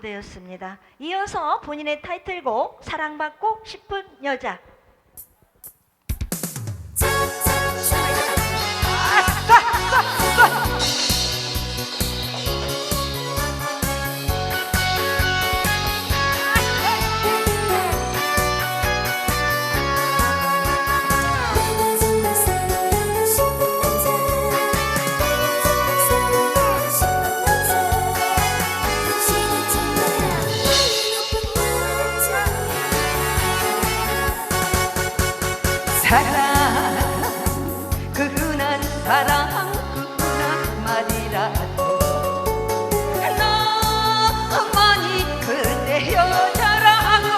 되었습니다. 이어서 본인의 타이틀곡 사랑받고 싶은 여자 사랑. 그 흔한 사랑 그 흔한 말이라도. 너만이 그대 여자라고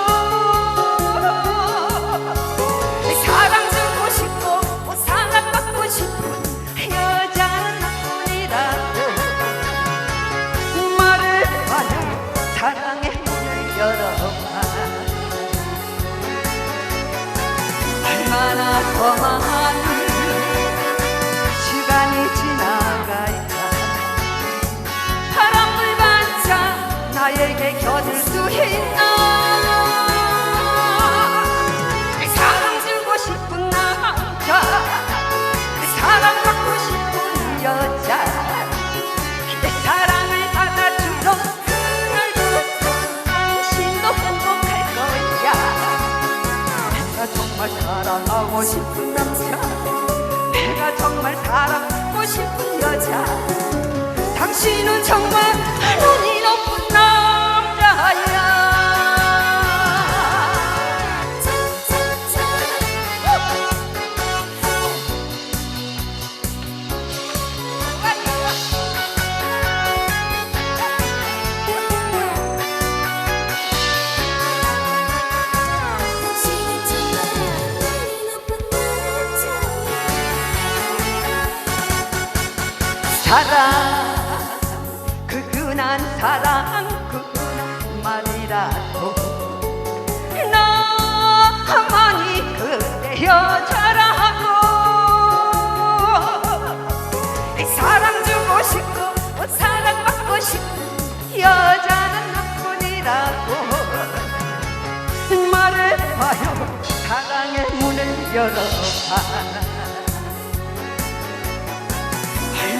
사랑 주고 싶고 사랑받고 싶은 여자는 나뿐이라도. 말을 하여 사랑의 문을 열어 얼마나 더 많은 시간이 지나갈까. 바람을 반짝 나에게 곁을 수 있나 정말 사랑하고 싶은 남자. 내가 정말 사랑하고 싶은 여자. 당신은 정말 사랑 그 흔한 사랑 그 흔한 말이라도 나만이 그대 여자라고. 사랑 주고 싶고 사랑받고 싶은 여자는 나뿐이라고. 말을 봐요. 사랑의 문을 열어봐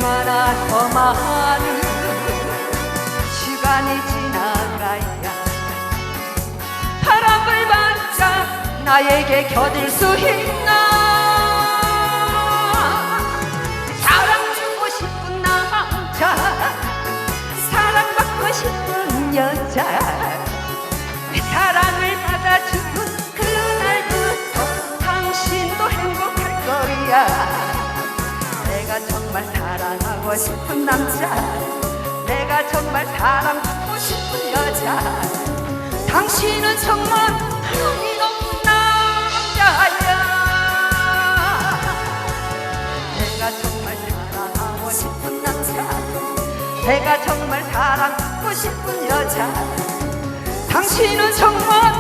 얼마나 더 많은 시간이 지나가야 바람을 반짝 나에게 곁을 수 있나? 사랑 주고 싶은 남자 사랑받고 싶은 여자 내 사랑을 받아주는 그날부터 당신도 행복할 거야 정말 사랑하고 싶은 남자. 내가 정말 사랑받고 싶은 여자. 당신은 정말 눈이 높은 남자야. 내가 정말 사랑하고 싶은 남자. 내가 정말 사랑하고 싶은 여자. 당신은 정말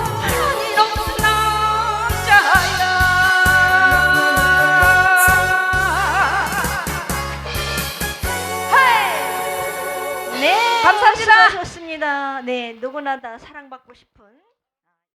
감사합니다. 수고하셨습니다. 네 누구나 다 사랑받고 싶은